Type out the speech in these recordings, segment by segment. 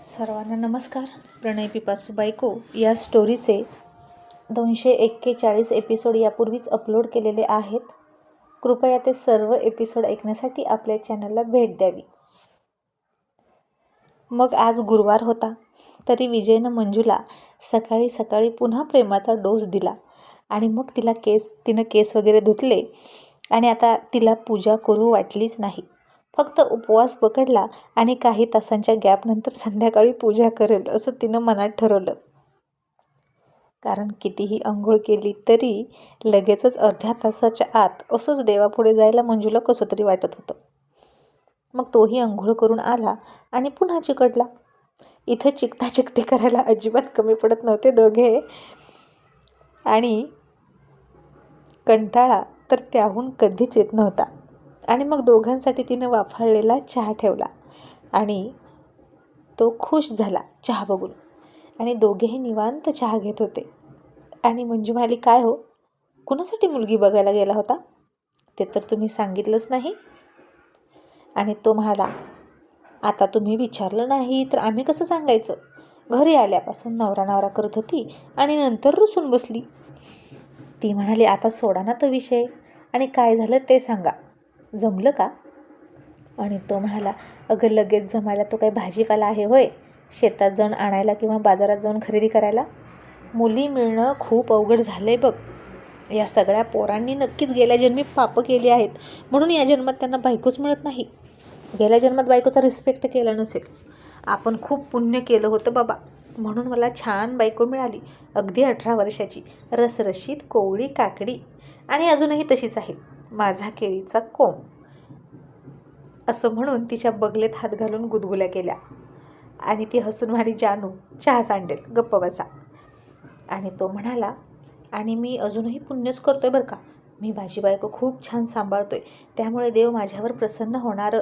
सर्वांना नमस्कार. प्रणय पिपासू बायको या स्टोरीचे दोनशे एक्केचाळीस एपिसोड यापूर्वीच अपलोड केलेले आहेत. कृपया ते सर्व एपिसोड ऐकण्यासाठी आपल्या चॅनलला भेट द्यावी. मग आज गुरुवार होता. तरी विजयनं मंजूला सकाळी सकाळी पुन्हा प्रेमाचा डोस दिला आणि मग तिला केस तिनं केस वगैरे धुतले आणि आता तिला पूजा करू वाटलीच नाही. फक्त उपवास पकडला आणि काही तासांच्या गॅपनंतर संध्याकाळी पूजा करेल असं तिनं मनात ठरवलं. कारण कितीही आंघोळ केली तरी लगेचच अर्ध्या तासाच्या आत असंच देवापुढे जायला मंजूला कसं तरी वाटत होतं. मग तोही आंघोळ करून आला आणि पुन्हा चिकटला. इथं चिकटा चिकटे करायला अजिबात कमी पडत नव्हते दोघे. आणि कंटाळा तर त्याहून कधीच येत नव्हता. आणि मग दोघांसाठी तिनं वाफाळलेला चहा ठेवला आणि तो खुश झाला चहा बघून. आणि दोघेही निवांत चहा घेत होते. आणि मंजू म्हणाली काय हो? कुणासाठी मुलगी बघायला गेला होता? ते तर तुम्ही सांगितलंच नाही. आणि तो म्हणाला आता तुम्ही विचारलं नाही तर आम्ही कसं सांगायचं? घरी आल्यापासून नवरा नवरा करत होती आणि नंतर रुसून बसली. ती म्हणाली आता सोडा ना तो विषय आणि काय झालं ते सांगा. जमलं का? आणि तो म्हणाला अगं लगेच जमायला तो काही भाजीपाला आहे होय? शेतात जाऊन आणायला किंवा बाजारात जाऊन खरेदी करायला? मुली मिळणं खूप अवघड झालं आहे बघ. या सगळ्या पोरांनी नक्कीच गेल्या जन्मी पापं केली आहेत. म्हणून या जन्मात त्यांना बायकोच मिळत नाही. गेल्या जन्मात बायकोचा रिस्पेक्ट केला नसेल. आपण खूप पुण्य केलं होतं बाबा. म्हणून मला छान बायको मिळाली. अगदी अठरा वर्षाची. रसरशीत कोवळी काकडी. आणि अजूनही तशीच आहे. माझा केळीचा कोंब. असं म्हणून तिच्या बगलेत हात घालून गुदगुल्या केल्या. आणि ती हसून म्हणाली जानू चहा सांडेल गप्प बसा. आणि तो म्हणाला आणि मी अजूनही पुण्यच करतोय बरं का? मी माझी बायको खूप छान सांभाळतोय. त्यामुळे देव माझ्यावर प्रसन्न होणार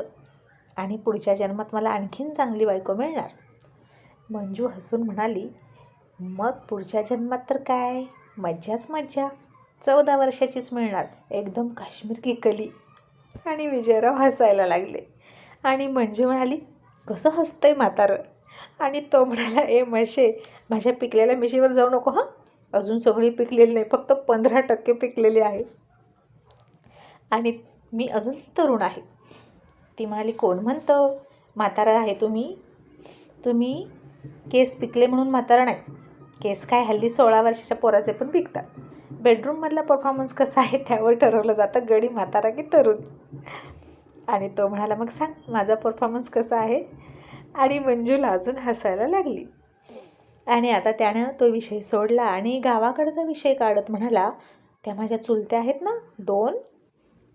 आणि पुढच्या जन्मात मला आणखीन चांगली बायको मिळणार. मंजू हसून म्हणाली मग पुढच्या जन्मात तर काय? मज्जाच मज्जा. चौदा वर्षाचीच मिळणार. एकदम काश्मीर की कली. आणि विजयराव हसायला लागले. आणि म्हणजे म्हणाली कसं हसतंय म्हातारं? आणि तो म्हणाला ए म्हशे माझ्या पिकलेल्या मिशीवर जाऊ नको हां? अजून सगळी पिकलेली नाही फक्त पंधरा टक्के पिकलेली आहे. आणि मी अजून तरुण आहे. ती म्हणाली कोण म्हणतं? म्हातारा आहे तुम्ही? तुम्ही केस पिकले म्हणून म्हातारा नाही. केस काय हल्ली सोळा वर्षाच्या पोराचे पण पिकतात. बेडरूममधला परफॉर्मन्स कसा आहे त्यावर ठरवलं जातं. गडी म्हातारा की तरुण? आणि तो म्हणाला मग सांग माझा परफॉर्मन्स कसा आहे? आणि मंजूला अजून हसायला लागली. आणि आता त्यानं तो विषय सोडला आणि गावाकडचा विषय काढत म्हणाला त्या माझ्या चुलत्या आहेत ना दोन?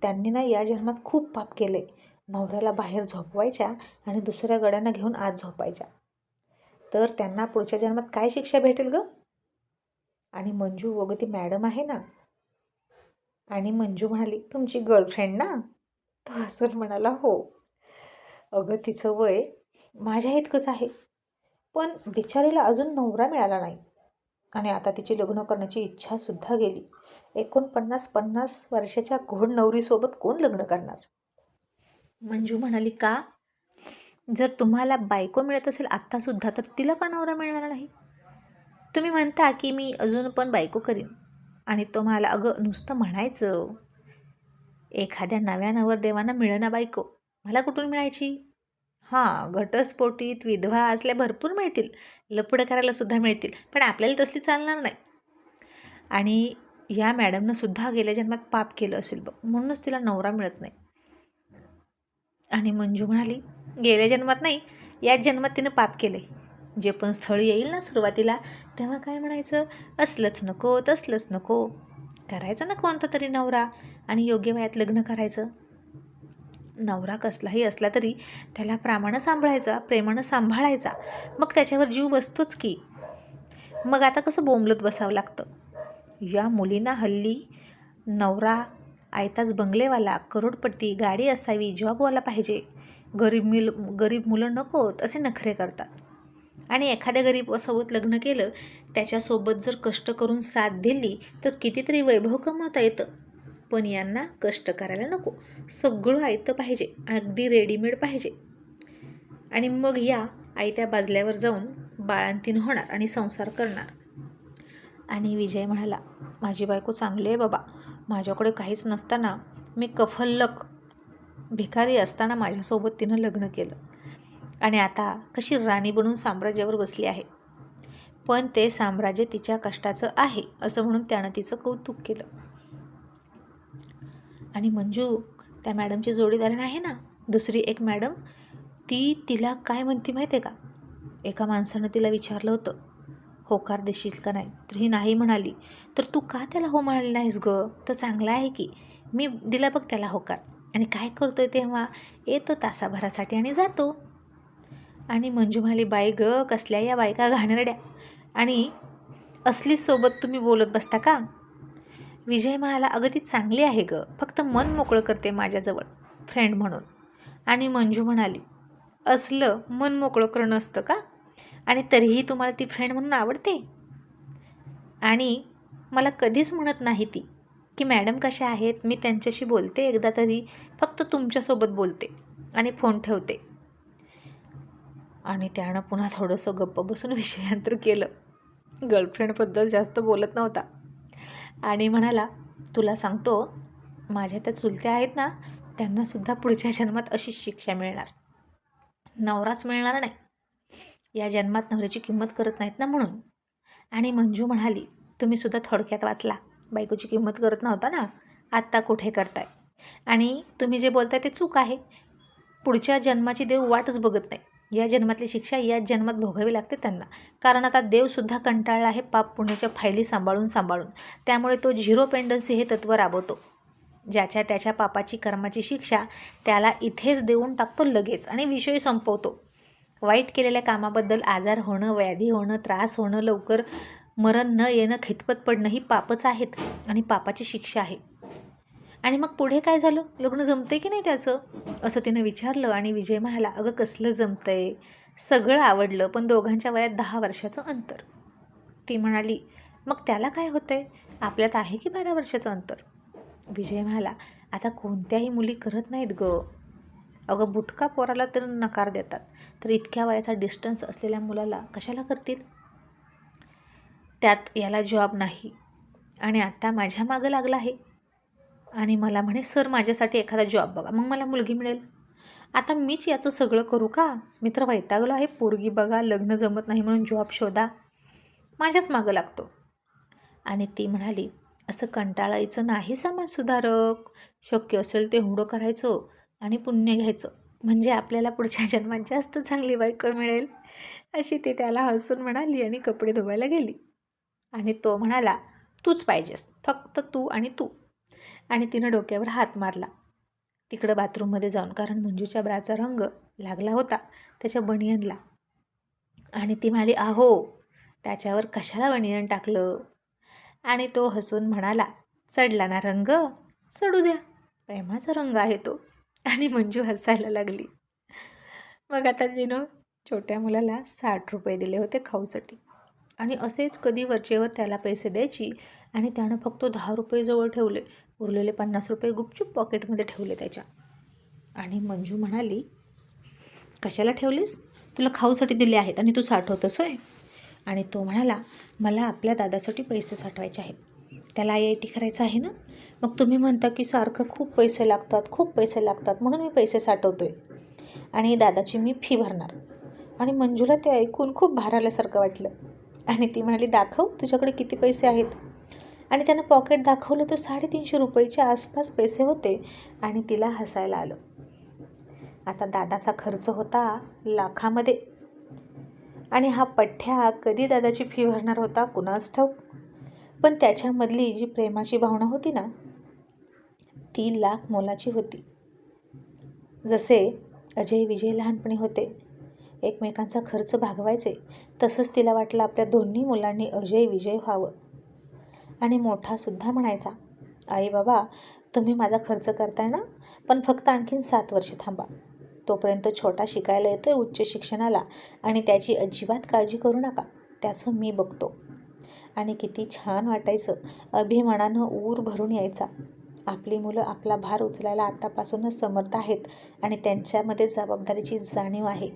त्यांनी ना या जन्मात खूप पाप केले. नवऱ्याला बाहेर झोपवायच्या आणि दुसऱ्या गड्यांना घेऊन आत झोपायच्या. तर त्यांना पुढच्या जन्मात काय शिक्षा भेटेल गं? आणि मंजू वगं ती मॅडम आहे ना? आणि मंजू म्हणाली तुमची गर्लफ्रेंड ना? तो हसून म्हणाला हो. अगं तिचं वय माझ्या इतकंच आहे. पण बिचारीला अजून नवरा मिळाला नाही. आणि आता तिची लग्न करण्याची इच्छासुद्धा गेली. एकोणपन्नास पन्नास वर्षाच्या घोड नवरीसोबत कोण लग्न करणार? मंजू म्हणाली का? जर तुम्हाला बायको मिळत असेल आत्तासुद्धा तर तिला का नवरा मिळणार नाही? तुम्ही म्हणता की मी अजून पण बायको करीन. आणि तो म्हणाला अगं नुसतं म्हणायचं एखाद्या नव्या नवरदेवांना मिळणा बायको. मला कुठून मिळायची? हां घटस्फोटीत विधवा असल्या भरपूर मिळतील. लपडं करायला सुद्धा मिळतील. पण आपल्याला तसली चालणार नाही. आणि या मॅडमनं सुद्धा गेल्या जन्मात पाप केलं असेल बघ. म्हणूनच तिला नवरा मिळत नाही. आणि मंजू म्हणाली गेल्या जन्मात नाही याच जन्मात तिनं पाप केले जे पण स्थळ येईल ना सुरुवातीला तेव्हा काय म्हणायचं? असलंच नको तसलंच नको. करायचं ना कोणता तरी नवरा आणि योग्य वयात लग्न करायचं. नवरा कसलाही असला तरी त्याला प्रामाणं सांभाळायचा प्रेमानं सांभाळायचा. मग त्याच्यावर जीव बसतोच की. मग आता कसं बोंबलत बसावं लागतं? या मुलींना हल्ली नवरा आयताच बंगलेवाला करोडपट्टी गाडी असावी जॉबवाला पाहिजे. गरीब मिल गरीब मुलं नकोत असे नखरे करतात. आणि एखाद्या गरीबासोबत लग्न केलं त्याच्यासोबत जर कष्ट करून साथ दिली तर कितीतरी वैभव कमवता येतं. पण यांना कष्ट करायला नको. सगळं आयतं पाहिजे. अगदी रेडीमेड पाहिजे. आणि मग या आयत्या बाजल्यावर जाऊन बाळांतीन होणार आणि संसार करणार. आणि विजय म्हणाला माझी बायको चांगली आहे बाबा. माझ्याकडे काहीच नसताना मी कफल्लक भिकारी असताना माझ्यासोबत तिनं लग्न केलं. आणि आता कशी राणी बनून साम्राज्यावर बसली आहे? पण ते साम्राज्य तिच्या कष्टाचं आहे असं म्हणून त्यानं तिचं कौतुक केलं. आणि मंजू त्या मॅडमची जोडीदारण आहे ना? दुसरी एक मॅडम ती तिला काय म्हणती माहिती आहे का? एका माणसानं तिला विचारलं होतं. होकार देशील का नाही? तर ही नाही म्हणाली. तर तू का त्याला हो म्हणाली नाहीस गं? तर चांगला आहे की. मी दिला बघ त्याला होकार. आणि काय करतोय तेव्हा? येतो तासाभरासाठी आणि जातो. आणि मंजू म्हणाली बाई ग कसल्या या बायका घाणेरड्या? आणि असलीच सोबत तुम्ही बोलत बसता का? विजय म्हणाला अगं ती चांगली आहे ग फक्त मन मोकळं करते माझ्याजवळ फ्रेंड म्हणून. आणि मंजू म्हणाली असलं मन मोकळं करणं असतं का? आणि तरीही तुम्हाला ती फ्रेंड म्हणून आवडते? आणि मला कधीच म्हणत नाही ती की मॅडम कशा आहेत? मी त्यांच्याशी बोलते एकदा तरी फक्त तुमच्यासोबत बोलते आणि फोन ठेवते. आणि त्यानं पुन्हा थोडंसं गप्प बसून विषयांतर केलं. गर्लफ्रेंडबद्दल जास्त बोलत नव्हता. आणि म्हणाला तुला सांगतो माझ्या त्या चुलत्या आहेत ना त्यांनासुद्धा पुढच्या जन्मात अशीच शिक्षा मिळणार. नवराच मिळणार नाही. या जन्मात नवऱ्याची किंमत करत नाहीत ना म्हणून. आणि मंजू म्हणाली तुम्ही सुद्धा थोडक्यात वाचला. बायकोची किंमत करत नव्हता ना. आत्ता कुठे करताय? आणि तुम्ही जे बोलताय ते चूक आहे. पुढच्या जन्माची देव वाटच बघत नाही. या जन्मातली शिक्षा याच जन्मात भोगावी लागते त्यांना. कारण आता देवसुद्धा कंटाळला आहे पाप पुण्याच्या फायली सांभाळून सांभाळून. त्यामुळे तो झिरो पेंडन्सी हे तत्त्व राबवतो. ज्याच्या त्याच्या पापाची कर्माची शिक्षा त्याला इथेच देऊन टाकतो लगेच आणि विषय संपवतो. वाईट केलेल्या कामाबद्दल आजार होणं व्याधी होणं त्रास होणं लवकर मरण न येणं खितपत पडणं ही पापच आहेत आणि पापाची शिक्षा आहे. आणि मग पुढे काय झालं? लग्न जमते की नाही त्याचं? असं तिनं विचारलं आणि विजय म्हणाला अगं कसलं जमतंय? सगळं आवडलं पण दोघांच्या वयात दहा वर्षाचं अंतर. ती म्हणाली मग त्याला काय होतंय? आपल्यात आहे की बारा वर्षाचं अंतर? विजय म्हणाला आता कोणत्याही मुली करत नाहीत ग. अगं बुटका पोराला तर नकार देतात. तर इतक्या वयाचा डिस्टन्स असलेल्या मुलाला कशाला करतील? त्यात याला जॉब नाही. आणि आता माझ्या मागं लागला आहे. आणि मला म्हणे सर माझ्यासाठी एखादा जॉब बघा. मग मला मुलगी मिळेल. आता मीच याचं सगळं करू का? मी तर वैतागलो आहे. पोरगी बघा लग्न जमत नाही म्हणून जॉब शोधा. माझ्याच मागं लागतो. आणि ती म्हणाली असं कंटाळायचं नाही समाज सुधारक. शक्य असेल ते हुडं करायचं आणि पुण्य घ्यायचं. म्हणजे आपल्याला पुढच्या जन्मात जास्त चांगली बायको मिळेल. अशी ती त्याला हसून म्हणाली आणि कपडे धुवायला गेली. आणि तो म्हणाला तूच पाहिजेस. फक्त तू आणि तू. आणि तिनं डोक्यावर हात मारला. तिकडं बाथरूममध्ये जाऊन कारण मंजूच्या ब्राचा रंग लागला होता त्याच्या बनियनला. आणि ती म्हणाली आहो त्याच्यावर कशाला बनियन टाकलं? आणि तो हसून म्हणाला चढला ना रंग चढू द्या प्रेमाचा रंग आहे तो. आणि मंजू हसायला लागली. मग आता तिनं छोट्या मुलाला साठ रुपये दिले होते खाऊसाठी. आणि असेच कधी वरचेवर त्याला पैसे द्यायची आणि त्यानं फक्त दहा रुपये जवळ ठेवले उरलेले पन्नास रुपये गुपचूप पॉकेटमध्ये ठेवले त्याच्या. आणि मंजू म्हणाली कशाला ठेवलीस? तुला खाऊसाठी दिले आहेत आणि तू साठवतोस होय. आणि तो म्हणाला मला आपल्या दादासाठी पैसे साठवायचे आहेत. त्याला आय आय टी करायचं आहे ना? मग तुम्ही म्हणता की सारखं खूप पैसे लागतात खूप पैसे लागतात म्हणून मी पैसे साठवतो आहे आणि दादाची मी फी भरणार. आणि मंजूला ते ऐकून खूप भाराल्यासारखं वाटलं. आणि ती म्हणाली दाखव तुझ्याकडे किती पैसे आहेत? आणि त्यानं पॉकेट दाखवलं तर साडेतीनशे रुपयेच्या आसपास पैसे होते आणि तिला हसायला आलं. आता दादाचा खर्च होता लाखामध्ये. आणि हा पठ्ठ्या कधी दादाची फी भरणार होता कुणाच ठाऊक? पण त्याच्यामधली जी प्रेमाची भावना होती ना ती लाख मोलाची होती. जसे अजय विजय लहानपणी होते एकमेकांचा खर्च भागवायचे तसंच तिला वाटलं आपल्या दोन्ही मुलांनी अजय विजय व्हावं. आणि मोठासुद्धा म्हणायचा आई बाबा तुम्ही माझा खर्च करताय ना? पण फक्त आणखीन सात वर्षे थांबा. तोपर्यंत छोटा शिकायला येतो आहे उच्च शिक्षणाला आणि त्याची अजिबात काळजी करू नका. त्याचं मी बघतो. आणि किती छान वाटायचं. अभिमानानं ऊर भरून यायचा. आपली मुलं आपला भार उचलायला आत्तापासूनच समर्थ आहेत आणि त्यांच्यामध्ये जबाबदारीची जाणीव आहे.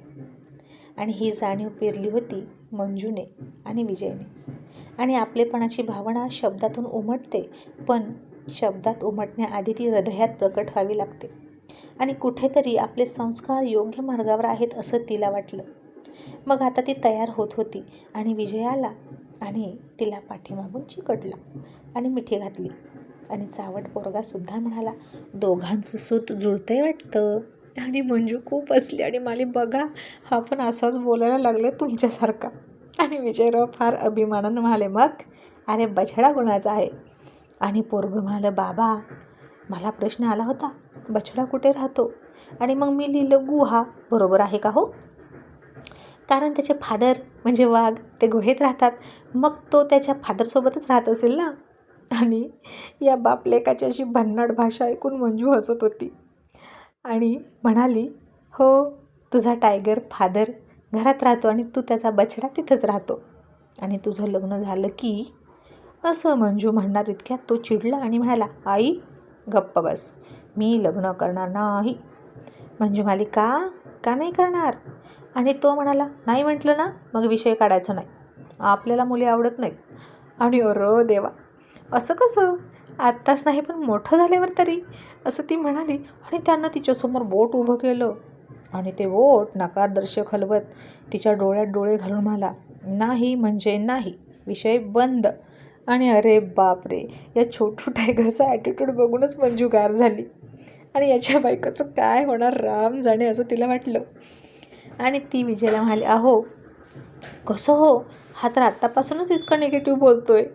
आणि ही जाणीव पेरली होती मंजूने आणि विजयने. आणि आपलेपणाची भावना शब्दातून उमटते पण शब्दात उमटण्याआधी ती हृदयात प्रकट व्हावी लागते. आणि कुठेतरी आपले संस्कार योग्य मार्गावर आहेत असं तिला वाटलं. मग आता ती तयार होत होती आणि विजय आला आणि तिला पाठीमागून चिकटला आणि मिठी घातली. आणि चावट पोरगासुद्धा म्हणाला दोघांचं सूत जुळतंय वाटतं. आणि मंजू खूप असली आणि मला बघा हा पण असाच बोलायला लागले तुमच्यासारखा. आणि विजयराव फार अभिमानानं म्हणाले मग? अरे बछडा गुणाचा आहे? आणि पोरगं म्हणालं बाबा मला प्रश्न आला होता बछडा कुठे राहतो? आणि मग मी लिहिलं गुहा. बरोबर आहे का हो? कारण त्याचे फादर म्हणजे वाघ ते गुहेत राहतात. मग तो त्याच्या फादरसोबतच राहत असेल ना? आणि या बापलेकाची अशी भन्नाट भाषा ऐकून मंजू हसत होती. आणि म्हणाली हो तुझा टायगर फादर घरात राहतो आणि तू त्याचा बछडा तिथंच राहतो. आणि तुझं लग्न झालं की असं मंजू म्हणणार इतक्यात तो चिडला आणि म्हणाला आई गप्प बस. मी लग्न करणार नाही. मंजू म्हणाली का? का नाही करणार? आणि तो म्हणाला नाही म्हटलं ना मग विषय काढायचा नाही. आपल्याला मुली आवडत नाहीत. आणि अरो देवा असं कसं? आत्ताच नाही पण मोठं झाल्यावर तरी? असं ती म्हणाली आणि त्यानं तिच्यासमोर बोट उभं केलं. आणि ते बोट नकारदर्शक हलवत तिच्या डोळ्यात डोळे घालून मला नाही म्हणजे नाही विषय बंद. आणि अरे बापरे या छोटू टायगरचा ॲटिट्यूड बघूनच मंजू गार झाली. आणि याच्या बायकोचं काय होणार राम जाणे असं तिला वाटलं. आणि ती विजयला म्हणाली अहो कसं हो? हा तर आत्तापासूनच इतकं निगेटिव्ह बोलतो आहे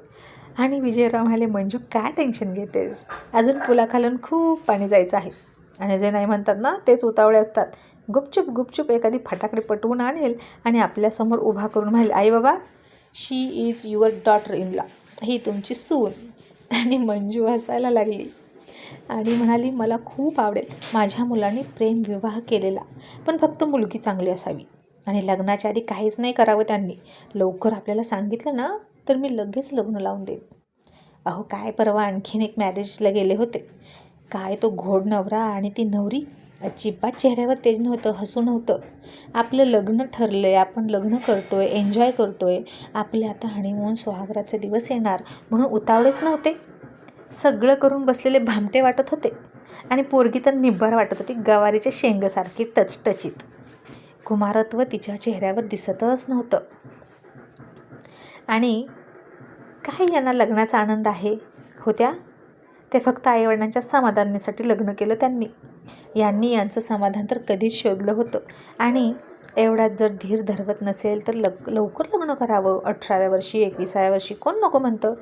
आणि विजयराव म्हणाले मंजू काय टेन्शन घेतेस? अजून पुलाखालून खूप पाणी जायचं आहे. आणि जे नाही म्हणतात ना तेच उतावळे असतात. गुपचूप गुपचूप एखादी फटाकडे पटवून आणेल आणि आपल्यासमोर उभा करून म्हणेल आई बाबा she is your daughter in law ही तुमची सून. आणि मंजू हसायला लागली. आणि म्हणाली मला खूप आवडेल माझ्या मुलाने प्रेम विवाह केलेला पण फक्त मुलगी चांगली असावी. आणि लग्नाच्या आधी काहीच नाही करावं त्यांनी. लवकर आपल्याला सांगितलं ना तर मी लगेच लग्न लावून देईन. अहो काय परवा आणखीन एक मॅरेजला गेले होते. काय तो घोड नवरा आणि ती नवरी? अजिबात चेहऱ्यावर तेज नव्हतं हसू नव्हतं. आपलं लग्न ठरलं आहे आपण लग्न करतो आहे एन्जॉय करतो आहे आपले आता हनीमून सुहागराचे दिवस येणार म्हणून उतावळेच नव्हते. सगळं करून बसलेले भामटे वाटत होते. आणि पोरगी तर निब्बार वाटत होती गवारीच्या शेंगसारखी टचटचीत. कुमारत्व तिच्या चेहऱ्यावर दिसतच नव्हतं. आणि काही यांना लग्नाचा आनंद आहे? होत्या? ते फक्त आईवडिलांच्या समाधानीसाठी लग्न केलं त्यांनी. यांनी यांचं समाधान तर कधीच शोधलं होतं. आणि एवढा जर धीर धरवत नसेल तर लग लवकर लग्न करावं. अठराव्या वर्षी एकविसाव्या वर्षी कोण नको म्हणतं?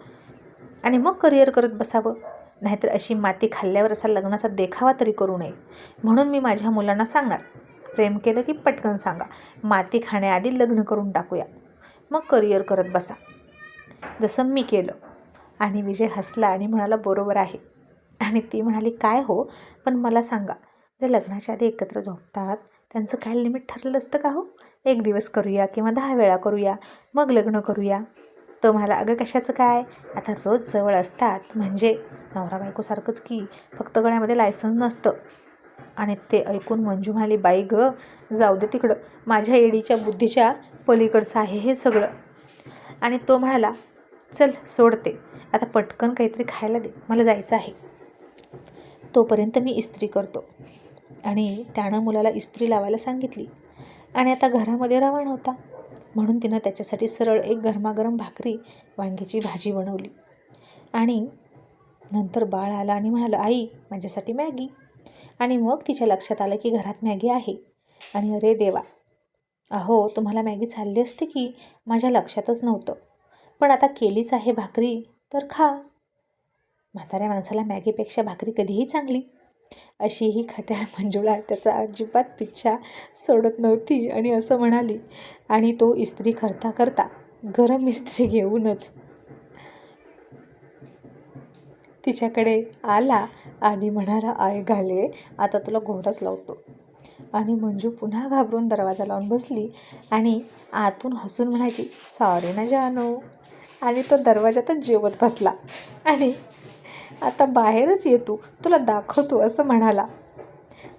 आणि मग करिअर करत बसावं. नाहीतर अशी माती खाल्ल्यावर असा लग्नाचा देखावा तरी करू नये. म्हणून मी माझ्या मुलांना सांगणार. प्रेम केलं की पटकन सांगा. माती खाण्याआधी लग्न करून टाकूया. मग करिअर करत बसा. जसं मी केलं. आणि विजय हसला आणि म्हणाला बरोबर आहे. आणि ती म्हणाली काय हो? पण मला सांगा जे लग्नाच्या आधी एकत्र झोपतात त्यांचं काय लिमिट ठरलं असतं का हो? एक दिवस करूया किंवा दहा वेळा करूया मग लग्न करूया. तर मला अगं कशाचं काय? आता रोज जवळ असतात म्हणजे नवरा बायकोसारखंच की फक्त गळ्यामध्ये लायसन्स नसतं. आणि ते ऐकून मंजू म्हणाली बाई ग जाऊ दे तिकडं माझ्या एडीच्या बुद्धीच्या पलीकडचं आहे हे सगळं. आणि तो म्हणाला चल सोडते आता पटकन काहीतरी खायला दे मला जायचं आहे. तोपर्यंत मी इस्त्री करतो. आणि त्यानं मुलाला इस्त्री लावायला सांगितली. आणि आता घरामध्ये रवाना होता. म्हणून तिनं त्याच्यासाठी सरळ एक गरमागरम भाकरी वांग्याची भाजी बनवली. आणि नंतर बाळ आला आणि म्हणालं आई माझ्यासाठी मॅगी. आणि मग तिच्या लक्षात आलं की घरात मॅगी आहे. आणि अरे देवा अहो तुम्हाला मॅगी चालली असते की? माझ्या लक्षातच नव्हतं. पण आता केलीच आहे भाकरी तर खा. म्हाताऱ्या माणसाला मॅगीपेक्षा भाकरी कधीही चांगली. अशी ही खट्याळ मंजुळा त्याचा अजिबात पिच्छा सोडत नव्हती आणि असं म्हणाली आणि तो इस्त्री करता करता गरम इस्त्री घेऊनच तिच्याकडे आला आणि म्हणाला आय घाले आता तुला घोडाच लावतो. आणि मंजू पुन्हा घाबरून दरवाजा लावून बसली आणि आतून हसून म्हणायची सॉरी ना जानू. आणि तो दरवाजातच जेवत बसला आणि आता बाहेरच ये तू. तुला दाखवतो असं म्हणाला.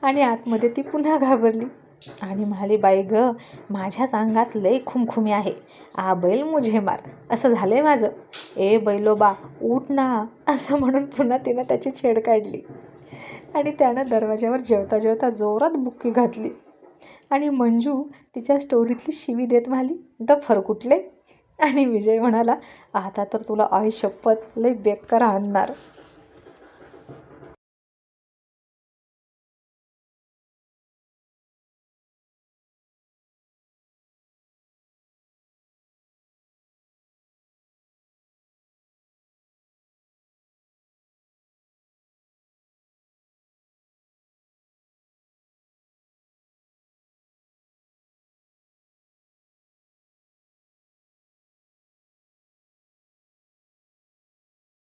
आणि आतमध्ये ती पुन्हा घाबरली. आणि म्हणाली बाई ग माझ्याच अंगात लय खुमखुमी आहे. आ बैल मुझे मार. असं झालं आहे माझं. ए बैलोबा उठ ना. असं म्हणून पुन्हा तिनं त्याची छेड काढली. आणि त्यानं दरवाज्यावर जेवता जेवता जोरात बुक्की घातली. आणि मंजू तिच्या स्टोरीतली शिवी देत म्हणाली डफर कुठले? आणि विजय म्हणाला आता तर तुला आई शपथ लय बेकार आणणार.